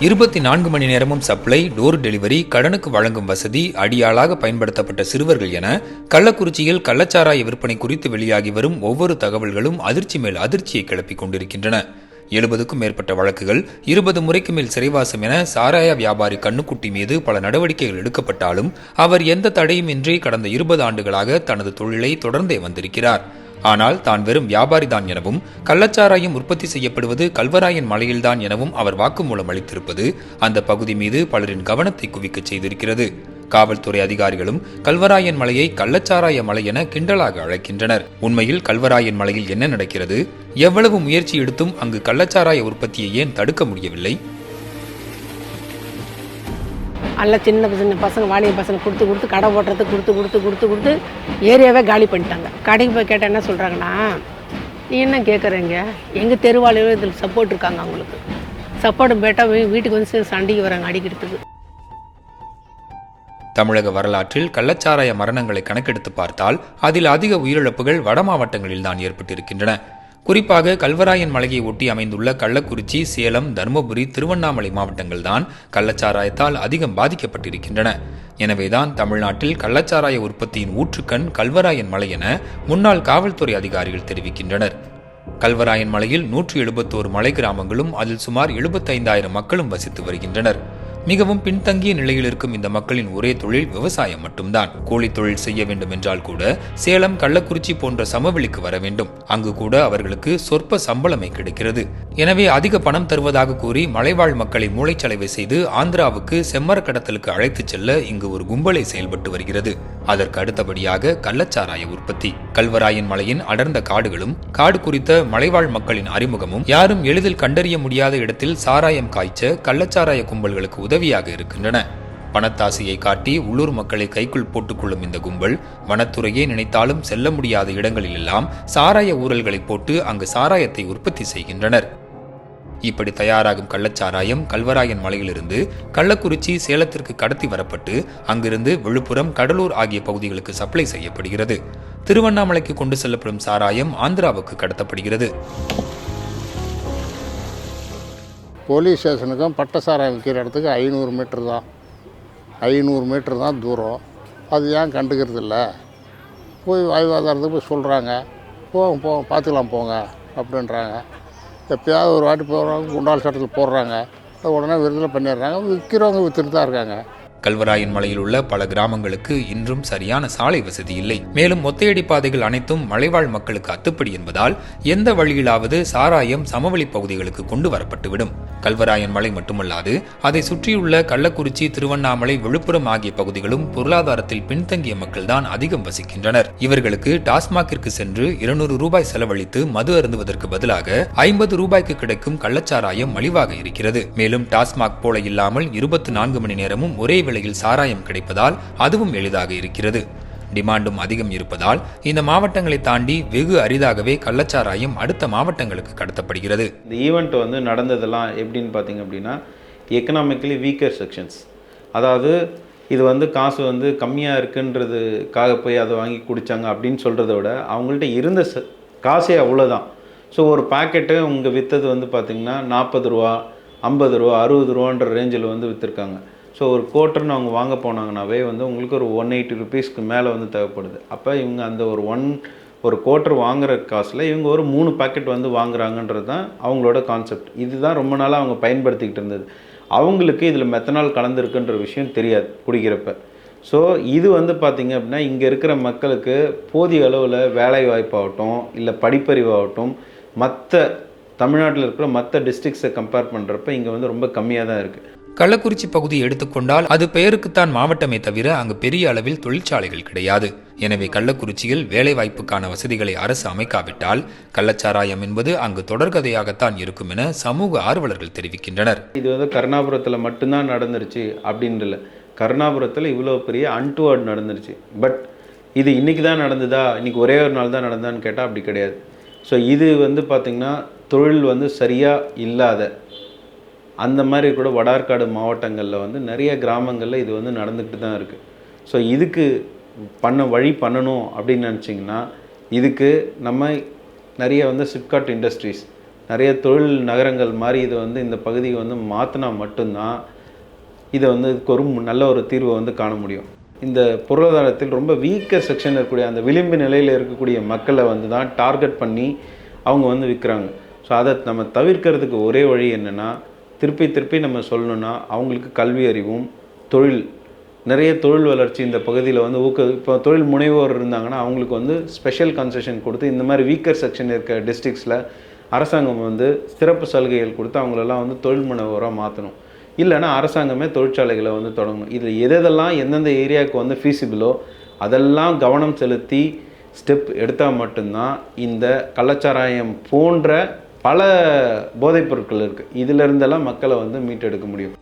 இருபத்தி நான்கு மணி நேரமும் சப்ளை டோர் டெலிவரி கடனுக்கு வழங்கும் வசதி அடியாளாக பயன்படுத்தப்பட்ட சிறுவர்கள் என கள்ளக்குறிச்சியில் கள்ளச்சாராய விற்பனை குறித்து வெளியாகி வரும் ஒவ்வொரு தகவல்களும் அதிர்ச்சி மேல் அதிர்ச்சியை கிளப்பிக் கொண்டிருக்கின்றன. எழுபதுக்கும் மேற்பட்ட வழக்குகள் இருபது முறைக்கு மேல் சிறைவாசம் என சாராய வியாபாரி கண்ணுக்குட்டி மீது பல நடவடிக்கைகள் எடுக்கப்பட்டாலும் அவர் எந்த தடையுமின்றி கடந்த இருபது ஆண்டுகளாக தனது தொழிலை தொடர்ந்தே வந்திருக்கிறார். ஆனால் தான் வெறும் வியாபாரிதான் எனவும் கள்ளச்சாராயம் உற்பத்தி செய்யப்படுவது கல்வராயன் மலையில்தான் எனவும் அவர் வாக்குமூலம் அளித்திருப்பது அந்த பகுதி மீது பலரின் கவனத்தை குவிக்கச் செய்திருக்கிறது. காவல்துறை அதிகாரிகளும் கல்வராயன் மலையை கள்ளச்சாராய மலை என கிண்டலாக அழைக்கின்றனர். உண்மையில் கல்வராயன் மலையில் என்ன நடக்கிறது? எவ்வளவு முயற்சி எடுத்தும் அங்கு கள்ளச்சாராய உற்பத்தியை ஏன் தடுக்க முடியவில்லை? நல்ல சின்ன சின்ன பசங்க வாலிப பசங்க கொடுத்து கொடுத்து கடை ஓட்டுறதுக்கு கொடுத்து கொடுத்து கொடுத்து கொடுத்து ஏரியாவே காலி பண்ணிட்டாங்க. கடைக்கு போய் கேட்டால் என்ன சொல்கிறாங்கன்னா நீ என்ன கேட்குறீங்க எங்கள் தெருவாளிகளும் இதில் சப்போர்ட் இருக்காங்க அவங்களுக்கு. சப்போர்ட் பேட்டால் வீட்டுக்கு வந்து சண்டைக்கு வராங்க அடிக்கிறதுக்கு. தமிழக வரலாற்றில் கள்ளச்சாராய மரணங்களை கணக்கெடுத்து பார்த்தால் அதில் அதிக உயிரிழப்புகள் வட மாவட்டங்களில் தான் ஏற்பட்டிருக்கின்றன. குறிப்பாக கல்வராயன் மலையை ஒட்டி அமைந்துள்ள கள்ளக்குறிச்சி சேலம் தருமபுரி திருவண்ணாமலை மாவட்டங்கள் தான் கள்ளச்சாராயத்தால் அதிகம் பாதிக்கப்பட்டிருக்கின்றன. எனவேதான் தமிழ்நாட்டில் கள்ளச்சாராய உற்பத்தியின் ஊற்றுக்கண் கல்வராயன் மலை என முன்னாள் காவல்துறை அதிகாரிகள் தெரிவிக்கின்றனர். கல்வராயன் மலையில் நூற்றி எழுபத்தோரு மலை கிராமங்களும் அதில் சுமார் எழுபத்தைந்தாயிரம் மக்களும் வசித்து வருகின்றனர். மிகவும் பின்தங்கிய நிலையில் இருக்கும் இந்த மக்களின் ஒரே தொழில் விவசாயம் மட்டும்தான். கூலி தொழில் செய்ய வேண்டும் என்றால் கூட சேலம் கள்ளக்குறிச்சி போன்ற சமவெளிக்கு வர வேண்டும். அங்கு கூட அவர்களுக்கு சொற்ப சம்பளமே கிடைக்கிறது. எனவே அதிக பணம் தருவதாக கூறி மலைவாழ் மக்களை மூளைச்சலவை செய்து ஆந்திராவுக்கு செம்மர கடத்தலுக்கு அழைத்துச் செல்ல இங்கு ஒரு கும்பலை செயல்பட்டு வருகிறது. அதற்கு அடுத்தபடியாக கள்ளச்சாராய உற்பத்தி. கல்வராயன் மலையின் அடர்ந்த காடுகளும் காடு குறித்த மலைவாழ் மக்களின் அறிமுகமும் யாரும் எளிதில் கண்டறிய முடியாத இடத்தில் சாராயம் காய்ச்ச கள்ளச்சாராய கும்பல்களுக்கு உதவியாக இருக்கின்றன. பணத்தாசையை காட்டி உள்ளூர் மக்களை கைக்குள் போட்டுக்கொள்ளும் இந்த கும்பல் வனத்துறையே நினைத்தாலும் செல்ல முடியாத இடங்களிலெல்லாம் சாராய ஊரல்களை போட்டு அங்கு சாராயத்தை உற்பத்தி செய்கின்றனர். இப்படி தயாராகும் கள்ளச்சாராயம் கல்வராயன் மலையிலிருந்து கள்ளக்குறிச்சி சேலத்திற்கு கடத்தி வரப்பட்டு அங்கிருந்து விழுப்புரம் கடலூர் ஆகிய பகுதிகளுக்கு சப்ளை செய்யப்படுகிறது. திருவண்ணாமலைக்கு கொண்டு செல்லப்படும் சாராயம் ஆந்திராவுக்கு கடத்தப்படுகிறது. போலீஸ் ஸ்டேஷனுக்கும் பட்டசாராயம் விற்கிற இடத்துக்கு ஐநூறு மீட்ரு தான். ஐநூறு மீட்ரு தான் தூரம். அது ஏன் கண்டுக்கிறது இல்லை? போய் வாய்வாதாரத்துக்கு போய் சொல்கிறாங்க போங்க போங்க பார்த்துக்கலாம் போங்க அப்படின்றாங்க. எப்பயாவது ஒரு வாட்டி போடுறாங்க குண்டால் சட்டத்தில் போடுறாங்க. உடனே விருதலை பண்ணிடுறாங்க. விற்கிறவங்க விற்றுட்டு தான் இருக்காங்க. கல்வராயன் மலையில் உள்ள பல கிராமங்களுக்கு இன்றும் சரியான சாலை வசதி இல்லை. மேலும் மொத்தையடி பாதைகள் அனைத்தும் மலைவாழ் மக்களுக்கு அத்துப்படி என்பதால் எந்த வழியிலாவது சாராயம் சமவெளி பகுதிகளுக்கு கொண்டு வரப்பட்டுவிடும். கல்வராயன் மலை மட்டுமல்லாது அதை சுற்றியுள்ள கள்ளக்குறிச்சி திருவண்ணாமலை விழுப்புரம் ஆகிய பகுதிகளும் பொருளாதாரத்தில் பின்தங்கிய மக்கள்தான் அதிகம் வசிக்கின்றனர். இவர்களுக்கு டாஸ்மாகிற்கு சென்று இருநூறு ரூபாய் செலவழித்து மது அருந்துவதற்கு பதிலாக ஐம்பது ரூபாய்க்கு கிடைக்கும் கள்ளச்சாராயம் மலிவாக இருக்கிறது. மேலும் டாஸ்மாக் போல இல்லாமல் இருபத்தி நான்கு மணி நேரமும் ஒரே விலையில் சாராயம் கிடைப்பதால் அதுவும் எளிதாக இருக்கிறது. டிமாண்டும் அதிகம் இருப்பதால் இந்த மாவட்டங்களை தாண்டி வெகு அரிதாகவே கள்ளச்சாராயம் அடுத்த மாவட்டங்களுக்கு கடத்தப்படுகிறது. இந்த ஈவெண்ட் வந்து நடந்ததெல்லாம் எப்படின்னு பார்த்தீங்க அப்படின்னா எக்கனாமிக்கலி வீக்கர் செக்ஷன்ஸ் அதாவது இது வந்து காசு வந்து கம்மியாக இருக்குன்றதுக்காக போய் அதை வாங்கி குடித்தாங்க அப்படின்னு சொல்கிறத விட அவங்கள்ட்ட இருந்த ச காசே அவ்வளோதான் ஸோ ஒரு பாக்கெட்டு உங்கள் விற்றது வந்து பார்த்திங்கன்னா நாற்பது ரூபா ஐம்பது ரூபா அறுபது ரூபான்ற ரேஞ்சில் வந்து விற்றுருக்காங்க ஸோ ஒரு கோட்டர்னு அவங்க வாங்க போனாங்கனாவே வந்து உங்களுக்கு ஒரு ஒன் எயிட்டி ருபீஸ்க்கு மேலே வந்து தேவைப்படுது. அப்போ இவங்க அந்த ஒரு ஒன் ஒரு கோட்டர் வாங்குற காசில் இவங்க ஒரு மூணு பாக்கெட் வந்து வாங்குறாங்கன்றது தான் அவங்களோட கான்செப்ட் இதுதான் ரொம்ப நாளாக அவங்க பயன்படுத்திக்கிட்டு இருந்தது. அவங்களுக்கு இதில் மெத்தனால் கலந்துருக்குன்ற விஷயம் தெரியாது குடிக்கிறப்ப. ஸோ இது வந்து பார்த்திங்க அப்படின்னா இங்கே இருக்கிற மக்களுக்கு போதிய அளவில் வேலை வாய்ப்பாகட்டும் இல்லை படிப்பறிவாகட்டும் மற்ற தமிழ்நாட்டில் இருக்கிற மற்ற டிஸ்ட்ரிக்ஸை கம்பேர் பண்ணுறப்ப இங்கே வந்து ரொம்ப கம்மியாக தான் இருக்குது கள்ளக்குறிச்சி பகுதியை எடுத்துக்கொண்டால் அது பெயருக்குத்தான் மாவட்டமே தவிர அங்கு பெரிய அளவில் தொழிற்சாலைகள் கிடையாது. எனவே கள்ளக்குறிச்சியில் வேலைவாய்ப்புக்கான வசதிகளை அரசு அமைக்காவிட்டால் கள்ளச்சாராயம் என்பது அங்கு தொடர்கதையாகத்தான் இருக்கும் என சமூக ஆர்வலர்கள் தெரிவிக்கின்றனர். இது வந்து கருணாபுரத்தில் மட்டும்தான் நடந்துருச்சு அப்படின்றல. இல்லை கருணாபுரத்தில் இவ்வளோ பெரிய அன்டுவர்ட் நடந்துருச்சு. பட் இது இன்றைக்கி தான் நடந்ததா? இன்றைக்கி ஒரே ஒரு நாள் தான் நடந்தான்னு கேட்டால் அப்படி கிடையாது. ஸோ இது வந்து பார்த்திங்கன்னா தொழில் வந்து சரியாக இல்லாத அந்த மாதிரி கூட வடார்காடு மாவட்டங்களில் வந்து நிறைய கிராமங்களில் இது வந்து நடந்துக்கிட்டு தான் இருக்குது ஸோ இதுக்கு பண்ண வழி பண்ணணும் அப்படின்னு நினச்சிங்கன்னா இதுக்கு நம்ம நிறைய வந்து சிப்காட் இண்டஸ்ட்ரீஸ் நிறைய தொழில் நகரங்கள் மாதிரி இதை வந்து இந்த பகுதியை வந்து மாற்றினா மட்டும்தான் இதை வந்து இதுக்கு ஒரு மு- நல்ல ஒரு தீர்வை வந்து காண முடியும். இந்த பொருளாதாரத்தில் ரொம்ப வீக்கர் செக்ஷன் இருக்கக்கூடிய அந்த விளிம்பு நிலையில் இருக்கக்கூடிய மக்களை வந்து தான் டார்கெட் பண்ணி அவங்க வந்து விற்கிறாங்க ஸோ அதை நம்ம தவிர்க்கிறதுக்கு ஒரே வழி என்னென்னா திருப்பி திருப்பி நம்ம சொல்லணும்னா அவங்களுக்கு கல்வி அறிவும் தொழில் நிறைய தொழில் வளர்ச்சி இந்த பகுதியில் வந்து ஊக்க இப்போ தொழில் முனைவோர் இருந்தாங்கன்னா அவங்களுக்கு வந்து ஸ்பெஷல் கன்செஷன் கொடுத்து இந்த மாதிரி வீக்கர் செக்ஷன் இருக்க டிஸ்ட்ரிக்ஸில் அரசாங்கம் வந்து சிறப்பு சலுகைகள் கொடுத்து அவங்களெல்லாம் வந்து தொழில் முனைவோராக மாற்றணும் இல்லைன்னா அரசாங்கமே தொழிற்சாலைகளை வந்து தொடங்கணும். இதில் எதெல்லாம் எந்தெந்த ஏரியாவுக்கு வந்து ஃபீஸிபிளோ அதெல்லாம் கவனம் செலுத்தி ஸ்டெப் எடுத்தால் மட்டும்தான் இந்த கள்ளச்சாராயம் போன்ற பல போதைப் பொருட்கள் இருக்குது இதிலிருந்தெல்லாம் மக்களை வந்து மீட்டெடுக்க முடியும்.